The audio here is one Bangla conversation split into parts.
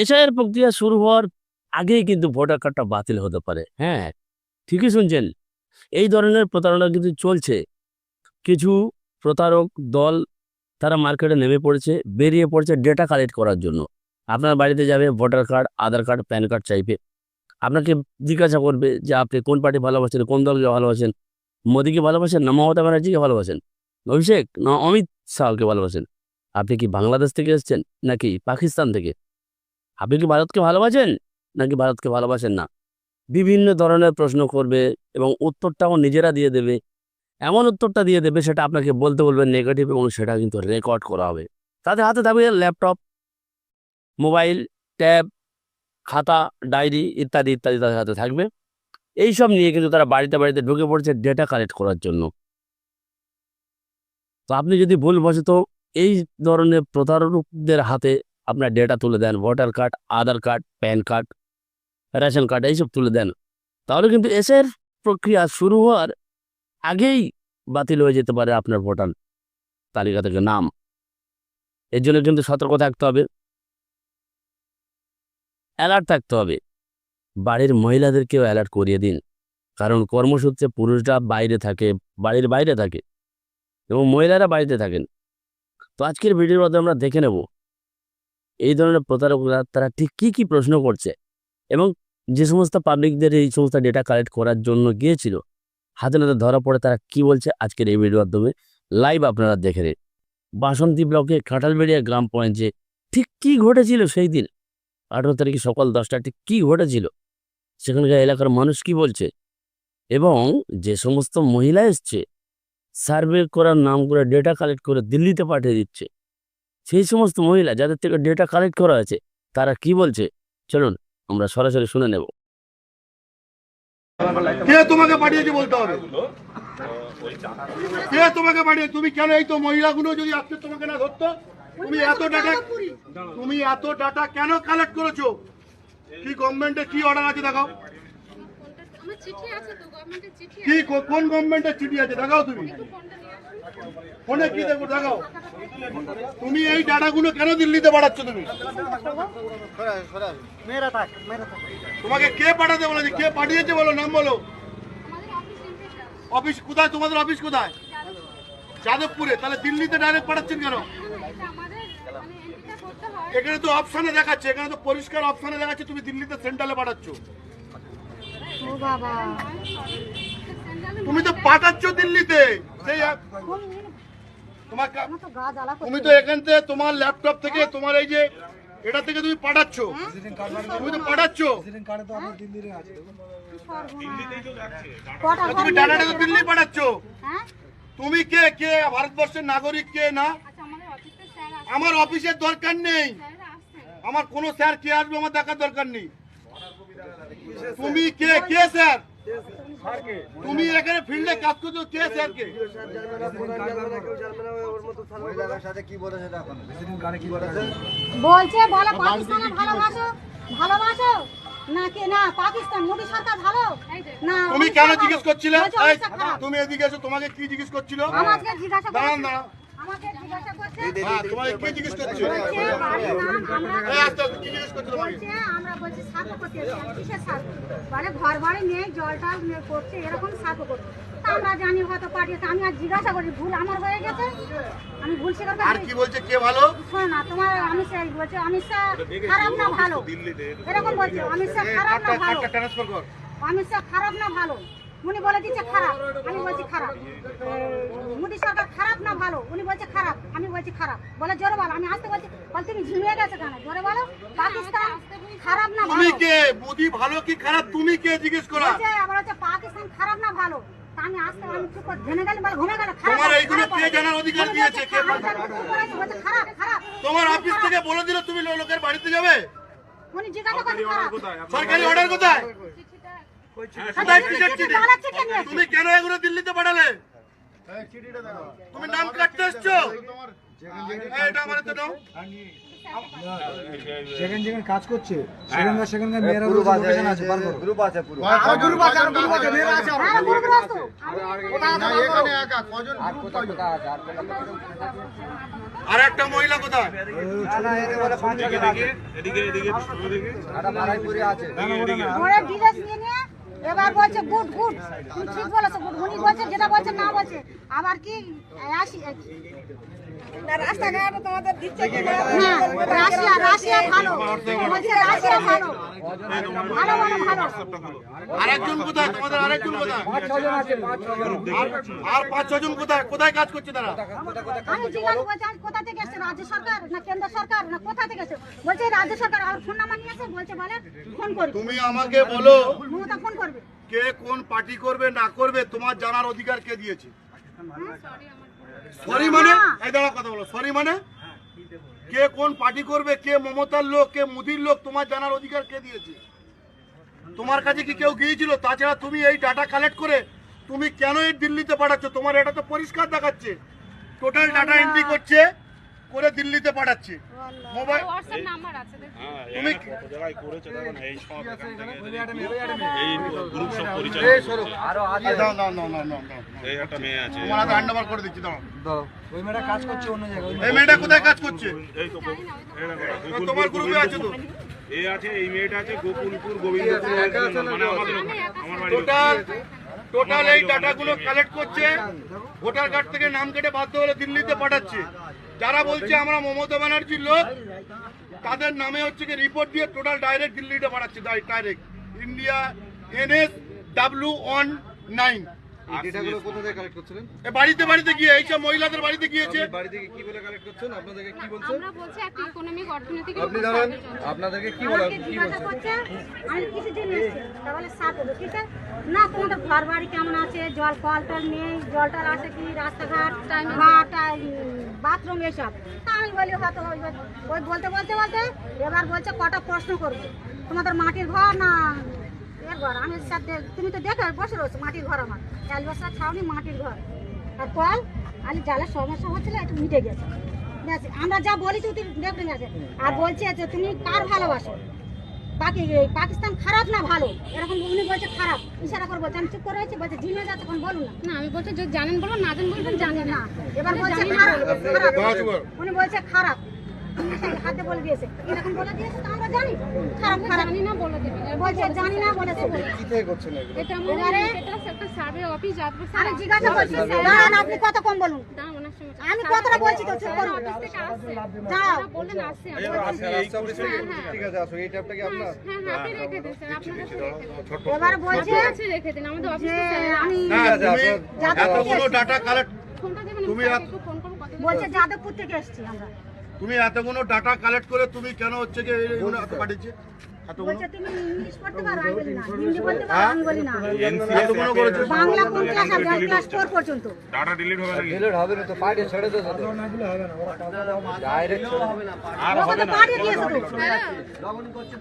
এসআইয়ের প্রক্রিয়া শুরু হওয়ার আগেই কিন্তু ভোটার কার্ডটা বাতিল হতে পারে। হ্যাঁ ঠিকই শুনছেন। এই ধরনের প্রতারণা কিন্তু চলছে। কিছু প্রতারক দল তারা মার্কেটে নেমে পড়েছে, বেরিয়ে পড়ছে ডেটা কালেক্ট করার জন্য। আপনার বাড়িতে যাবে voter card Aadhaar card PAN card চাইবে। আপনাকে জিজ্ঞাসা করবে যে আপনি কোন পার্টি ভালোবাসেন, কোন দলকে ভালোবাসেন? মোদীকে ভালোবাসেন না মমতা ব্যানার্জিকে ভালোবাসেন? অভিষেক না অমিত শাহকে ভালোবাসেন? আপনি কি বাংলাদেশ থেকে এসেছেন নাকি পাকিস্তান থেকে? আপনি কি ভারতকে ভালোবাসেন নাকি ভারতকে ভালোবাসেন না? বিভিন্ন ধরনের প্রশ্ন করবে এবং উত্তরটাও নিজেরা দিয়ে দেবে। এমন উত্তরটা দিয়ে দেবে সেটা আপনাকে বলতে বলবে নেগেটিভ এবং সেটা কিন্তু রেকর্ড করা হবে। তাদের হাতে থাকবে ল্যাপটপ মোবাইল ট্যাব খাতা ডায়েরি ইত্যাদি ইত্যাদি তাদের হাতে থাকবে। এই সব নিয়ে কিন্তু তারা বাড়িতে বাড়িতে ঢুকে পড়ছে ডেটা কালেক্ট করার জন্য। তো আপনি যদি ভুলবশত এই ধরনের প্রতারকদের হাতে আপনার ডেটা তুলে দেন voter card Aadhaar card PAN card ration card এইসব তুলে দেন। তাহলে কিন্তু এসের প্রক্রিয়া শুরু হওয়ার আগেই বাতিল হয়ে যেতে পারে আপনার ভোটার তালিকা থেকে নাম। এর জন্য কিন্তু সতর্ক থাকতে হবে। অ্যালার্ট থাকতে হবে। বাড়ির মহিলাদেরকেও অ্যালার্ট করিয়ে দিন। কারণ কর্মসূত্রে পুরুষরা বাইরে থাকে, বাড়ির বাইরে থাকে এবং মহিলারা বাড়িতে থাকেন। তো আজকের ভিডিওর মধ্যে আমরা দেখে নেব এই ধরনের প্রতারকরা তারা ঠিক কী কী প্রশ্ন করছে? এবং যে সমস্ত পাবলিকদের এই সমস্ত ডেটা কালেক্ট করার জন্য গিয়েছিল, হাতে নাতে ধরা পড়ে তারা কি বলছে আজকের এই ভিডিওর মাধ্যমে? লাইভ আপনারা দেখে নিন। বাসন্তী ব্লকে কাঁঠালবেড়িয়া গ্রাম পয়েন্টে ঠিক কী ঘটেছিল সেই দিন? আঠেরো তারিখে সকাল দশটা ঠিক কী ঘটেছিল? সেখানকার এলাকার মানুষ কি বলছে? এবং যে সমস্ত মহিলা এসছে সার্ভে করার নাম করে ডেটা কালেক্ট করে দিল্লিতে পাঠিয়ে দিচ্ছে। সেই সমস্ত মহিলা যাদের থেকে ডেটা কালেক্ট করা আছে তারা কি বলছে? চলুন আমরা সরাসরি শুনে নেব। কে তোমাকে পাঠিয়েছে বলতে হবে? কে তোমাকে পাঠিয়ে তুমি কেন এই তো মহিলাগুলো যদি আজকে তোমাকে না ধরতো? তুমি এত ডাটা তুমি এত ডাটা কেন কালেক্ট করেছ? কি অর্ডার আছে দেখাও। আমার চিঠি আছে তো গভর্নমেন্টের চিঠি কি কোন গভর্নমেন্টের চিঠি আছে? দেখাও তুমি। ফোনে কি দেখো দেখাও। তুমি এই ডাটাগুলো কেন দিল্লিতে পাঠাচ্ছ তুমি? তোমাকে কে পাঠাতে বলেছে? কে পাঠিয়েছে বলো নাম বলো। অফিস কোথায়? তোমাদের অফিস কোথায়? যাদবপুরে। তাহলে দিল্লিতে ডাইরেক্ট পাঠাচ্ছেন কেন? এখানে তো অপশনে দেখাচ্ছে। এখানে তো পরিষ্কার অপশনে দেখাচ্ছে তুমি দিল্লিতে সেন্ট্রালে পাঠাচ্ছ। ও বাবা। তুমি তো পাঠাচ্ছ দিল্লিতে। সেই তুমি তো এখান থেকে তোমার ল্যাপটপ থেকে তোমার এই যে এটা থেকে তুমি পাঠাচ্ছ। তুমি তো পাঠাচ্ছ। তুমি ডাটাটা তো দিল্লি পাঠাচ্ছ। হ্যাঁ? তুমি কে? কে? ভারতবর্ষের নাগরিক কে? না? আচ্ছা আমাদের অফিসে স্যার আছে আমার অফিসের দরকার নেই। আমার কোনো স্যার কে আসবে আমার দেখার দরকার নেই। তুমি কে? কে স্যার তুমি এখানে ফিল্ডে কাজ করছ কে স্যার কে মহিলাদের সাথে কি বলেছে ভালো পাকিস্তানে ভালোবাসো ভালোবাসো? না কে? না পাকিস্তান মোদী সরকার ভালো? না তুমি কেন জিজ্ঞেস। করছিলে। তুমি এদিকে এসো তোমাকে কি জিজ্ঞেস করছিল? দাঁড়ান করছে। দাঁড়ান। হ্যাঁ। আমি মানে ঘর বাড়ি নেই জল টল করছে এরকম সার্ভ করছে তা আমরা জানি হয়তো পাঠিয়েছে আমি আর জিজ্ঞাসা করি ভুল আমার হয়ে গেছে? আমি ভুল স্বীকার আর কি বলছে কে ভালো? শোনো না তোমার অমিত শাহ বলছে অমিত শাহ খারাপ না ভালো। এরকম বলছে অমিত শাহ খারাপ না ভালো। অমিত শাহ খারাপ না ভালো। উনি বলে দিচ্ছে খারাপ। আমি বলছি খারাপ। মোদী খারাপ না ভালো? উনি বলছে খারাপ আমি বলছি খারাপ। বলে জোরে বলো আমি আসতে বলছি বল তুমি ঝিমিয়ে গেছে কেন? জোরে বলো পাকিস্তান খারাপ না তুমি কে? মোদি ভালো কি খারাপ? তুমি কে? জিজ্ঞেস করা। বলছে আবার হচ্ছে পাকিস্তান খারাপ না ভালো? আমি আসতে আমি চুপ করে জেনে গেলে বলে ঘুমে গেল খারাপ তোমার এইগুলো কে জানার অধিকার দিয়েছে? কে খারাপ, করে খারাপ খারাপ তোমার অফিস থেকে বলে দিল তুমি লোকের বাড়িতে যাবে? উনি জিজ্ঞাসা করছে খারাপ। সরকারি অর্ডার কোথায়? নিয়েছে তুমি কেন এগুলো দিল্লিতে পাঠালে? তুমি নাম কাটতে এসছো এই, এটা আমার হাতে দাও যেখানে যেখানে কাজ করছে সেখানকার সেখানকার মেয়েরা গ্রুপ আছে আছে বার করো গ্রুপ আছে পুরো হ্যাঁ গুরুগ্রস্ত আর কোথায় কোথায় আছে আর কোথায় আর একটা মহিলা কোথায় না না এদের বলে পাঁচ ছজন আছে একটা মারাইপুরি আছে ঘরে ডিটেলস নিয়ে নিয়ে এবার বলছে গুড গুড। তুমি ঠিক বলেছ গুড। উনি বলছে যেটা বলছে না বলছে। আবার কি আসি রাস্তাঘাট তোমাদের দিচ্ছে রাশিয়া রাশিয়া ভালো। বলছে রাশিয়া ভালো। ভালো ভালো ভালো। আরেকজন কোথায়? তোমাদের আরেকজন আর পাঁচ ছজন কোথায়? কোথায় কাজ করছে তারা? আমি জিজ্ঞাসা করছি কোথা থেকে এসছে? রাজ্য সরকার না কেন্দ্র সরকার? না কোথা থেকে এসছে? বলছে রাজ্য সরকার। আর ফোন নাম্বার নিয়ে বলছে বলে ফোন করবে তুমি আমাকে বলো। মমতা ফোন করবে? কে কোন পার্টি করবে, না করবে, তোমার জানার অধিকার কে দিয়েছে? সরি মানে? এই কথা বলো। সরি মানে? কে কোন পার্টি করবে, কে মমতার লোক, কে মুদির লোক, তোমার জানার অধিকার কে দিয়েছে? তোমার কাছে কি কেউ গিয়েছিল? তাছাড়া তুমি এই ডাটা কালেক্ট করে তুমি কেন এই দিল্লিতে পাঠাচ্ছ? তোমার এটা তো পরিষ্কার দেখাচ্ছে। টোটাল ডাটা এন্ট্রি করছে। করে দিল্লিতে পাঠাচ্ছে। মোবাইল তুমি করে দিচ্ছি জায়গায় ওই এই মেয়েটা কোথায় কাজ করছে? তোমার গ্রুপে আছে তো? এই আছে এই মেয়েটা আছে গোকুলপুর গোবিন্দপুর মানে আমাদের আমার বাড়ি টোটাল টোটাল এই ডাটাগুলো কালেক্ট করছে। ভোটার কার্ড থেকে নাম কেটে বাধ্য হলে দিল্লিতে পাঠাচ্ছে। যারা বলছে আমরা মমতা ব্যানার্জির লোক, তাদের নামে হচ্ছে কি রিপোর্ট দিয়ে টোটাল ডাইরেক্ট দিল্লিতে পাঠাচ্ছে direct India N S W one nine এই ডেটাগুলো কোথা থেকে কালেক্ট করছিলেন? বাড়িতে বাড়িতে গিয়ে এইসব মহিলাদের বাড়িতে গিয়েছে। বাড়ি থেকে কি বলে কালেক্ট করছেন? আপনাদেরকে কি বলছেন? আমরা বলছি একটা ইকোনমিক অর্থনৈতিক আপনি দাঁড়ান আপনাদেরকে কি বলা কি জিজ্ঞাসা আমি কিছু দিন এসেছি তাহলে সাত হবে ঠিক আছে? না তোমাদের ঘর বাড়ি কেমন আছে? জল কল টল নেই? জল টল আছে কি? রাস্তাঘাট ঘাট বাথরুম এসব তা আমি বলি হয়তো ওই বলতে বলতে বলতে এবার বলছে কটা প্রশ্ন করবে? তোমাদের মাটির ঘর না এর ঘর। আমি সাথে তুমি তো দেখে বসে রয়েছো মাটির ঘর আমার। চাল অ্যালবাসার ছাউনি মাটির ঘর। আর কল আমি জালের সমস্যা হচ্ছিল একটু মিটে গেছে। আমরা যা বলেছি তুই দেখে গেছে। আর বলছে যে তুমি কার ভালোবাসো? বাকি এই পাকিস্তান খারাপ না ভালো? এরকম উনি বলছে খারাপ। ইশারা করে বলছে আমি চুপ করে রয়েছি? বলছে ঝিমে যাচ্ছে এখন বলুন না। না আমি বলছি যদি জানেন বলুন না জানেন বলবেন জানি না। এবার বলছে। খারাপ উনি বলছে খারাপ। হাতে বলে দিয়েছে। এরকম বলে দিয়েছে তো আমরা জানি। খারাপ খারাপ জানি না বলে দেবেন বলছে জানি না বলেছে। কি থেকে করছেন এগুলো? এটা মনে এবারে- একটা সার্ভে অফিস যাবে আমি জিজ্ঞাসা করছি দাঁড়ান আপনি কত কম বলুন? দাঁড়ান ওনার সঙ্গে আমি কতটা বলছি তো চুপ করুন। অফিস থেকে আসছে। যাও। ওরা আসছে আমি বলছি, রাস্তা অফিস থেকে? ঠিক আছে আসো এই ট্যাবটা কি আপনার? হ্যাঁ হাতে রেখে দিন স্যার। আপনার রেখে এবার বলছে রেখে দিন আমাদের অফিসে আমি না ঠিক আছে, তুমি এতগুলো ডাটা কালেক্ট তুমি আমি আপ- স্যারকে একটু ফোন করব কত বলছে যাদবপুর থেকে এসেছি আমরা। তুমি এতগুলো ডাটা কালেক্ট করে তুমি কেন হচ্ছে যে পাঠিয়েছে? বলছে তুমি ইংলিশ পড়তে পারো আমি বলি না হিন্দি বলতে পারো আমি বলি না। বাংলা কোন ক্লাস আর ক্লাস ফোর পর্যন্ত। ডাটা ডিলিট হবে নাকি? ডিলিট হবে না তো পার্টি ছেড়ে দেবো ডাইরেক্ট ওকে তো পাঠিয়ে দিয়েছে তো বলছে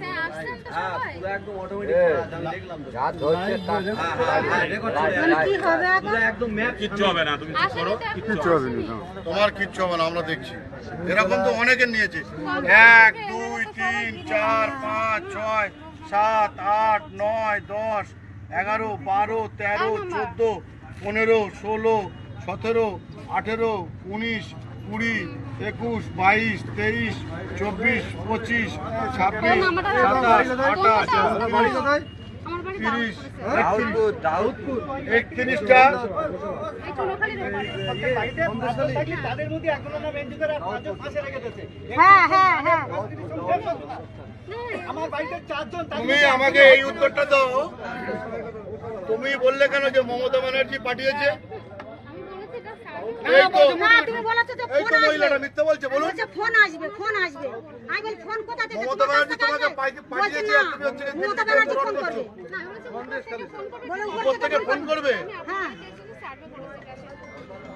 স্যার আসছেন তো সবাই। যা ধরছে তা কি হবে এখন কিচ্ছু হবে না তুমি করো। কিচ্ছু হবে না। তোমার কিচ্ছু হবে না আমরা দেখছি। এরকম তো অনেকের নিয়েছে। এক দুই তিন চার পাঁচ ছয় সাত আট নয় দশ এগারো বারো তেরো চোদ্দ পনেরো ষোলো সতেরো আঠেরো উনিশ কুড়ি একুশ বাইশ তেইশ চব্বিশ পঁচিশ ছাব্বিশ সাতাশ আঠাশ তিরিশ তুমি আমাকে এই উত্তরটা দাও। তুমি বললে কেন যে মমতা ব্যানার্জি পাঠিয়েছে আমি বলেছি এটা এই তো স্যার না তুমি বলেছ যে ফোন আসবে। মহিলাটা বলছে বলুন। বলছে ফোন আসবে ফোন আসবে। আমি বলি ফোন কোথা থেকে মমতা ব্যানার্জি তোমাকে আসবে? পাই- বলছে পাঠিয়েছে না। আর তুমি হচ্ছে মমতা ব্যানার্জি ফোন ফোন করবে। করছ। না আমি বলেছি উপর থেকে ফোন করবে বলে উপর উপর থেকে ফোন করবে? হ্যাঁ। সার্ভে করেছে ক্যাশে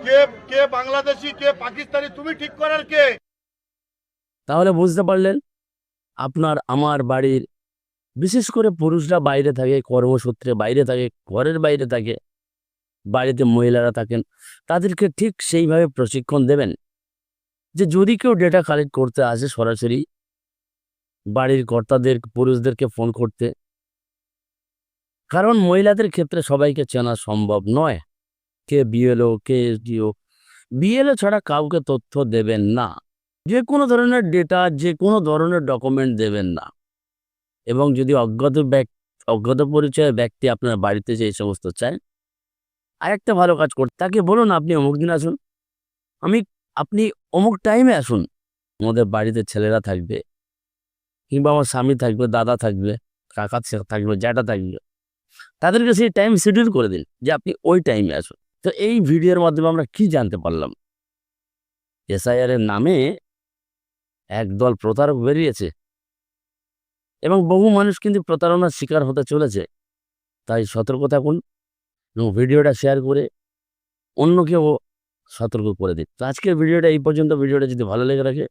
কে কে বাংলাদেশি কে পাকিস্তানি তুমি ঠিক করার কে? তাহলে বুঝতে পারলেন আপনার আমার বাড়ির বিশেষ করে পুরুষরা বাইরে থাকে কর্মসূত্রে বাইরে থাকে ঘরের বাইরে থাকে বাড়িতে মহিলারা থাকেন, তাদেরকে ঠিক সেইভাবে প্রশিক্ষণ দেবেন যে যদি কেউ ডেটা কালেক্ট করতে আসে সরাসরি বাড়ির কর্তাদের, পুরুষদেরকে ফোন করতে। কারণ মহিলাদের ক্ষেত্রে সবাইকে চেনা সম্ভব নয় কে বিএলও কে S D O B L O ছাড়া কাউকে তথ্য দেবেন না। যে কোনো ধরনের ডেটা যে কোনো ধরনের ডকুমেন্ট দেবেন না। এবং যদি অজ্ঞাত ব্যক্তি অজ্ঞাত পরিচয়ের ব্যক্তি আপনার বাড়িতে যে এই সমস্ত চায় আরেকটা ভালো কাজ করতে, তাকে বলুন আপনি অমুক দিন আসুন। আমি, আপনি অমুক টাইমে আসুন। আমাদের বাড়িতে ছেলেরা থাকবে, কিংবা আমার স্বামী থাকবে, দাদা থাকবে, কাকা থাকবে, জ্যাঠা থাকবে। তাদেরকে সেই টাইম শিডিউল করে দিন যে আপনি ওই টাইমে আসুন। তো এই ভিডিওর মাধ্যমে আমরা কি জানতে পারলাম? এসআইআর এর নামে একদল প্রতারক বেরিয়েছে। এবং বহু মানুষ কিন্তু প্রতারণার শিকার হতে চলেছে। তাই সতর্ক থাকুন। এবং ভিডিওটা শেয়ার করে অন্যকেও সতর্ক করে দিন। তো আজকের ভিডিওটা এই পর্যন্ত। ভিডিওটা যদি ভালো লেগে রাখে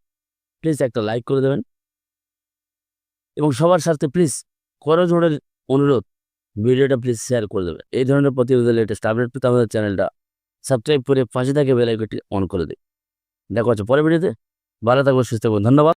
প্লিজ একটা লাইক করে দেবেন। এবং সবার সাথে প্লিজ করো করজোড়ের অনুরোধ, ভিডিওটা প্লিজ শেয়ার করে দেবেন। এই ধরনের প্রতিবেদন লেটেস্ট আপডেট পেতে আমাদের চ্যানেলটা সাবস্ক্রাইব করে পাশে থাকে বেলাইকনটি অন করে দিন। দেখা হচ্ছে পরের ভিডিওতে। ভালো থাকব সুস্থ থাকব ধন্যবাদ।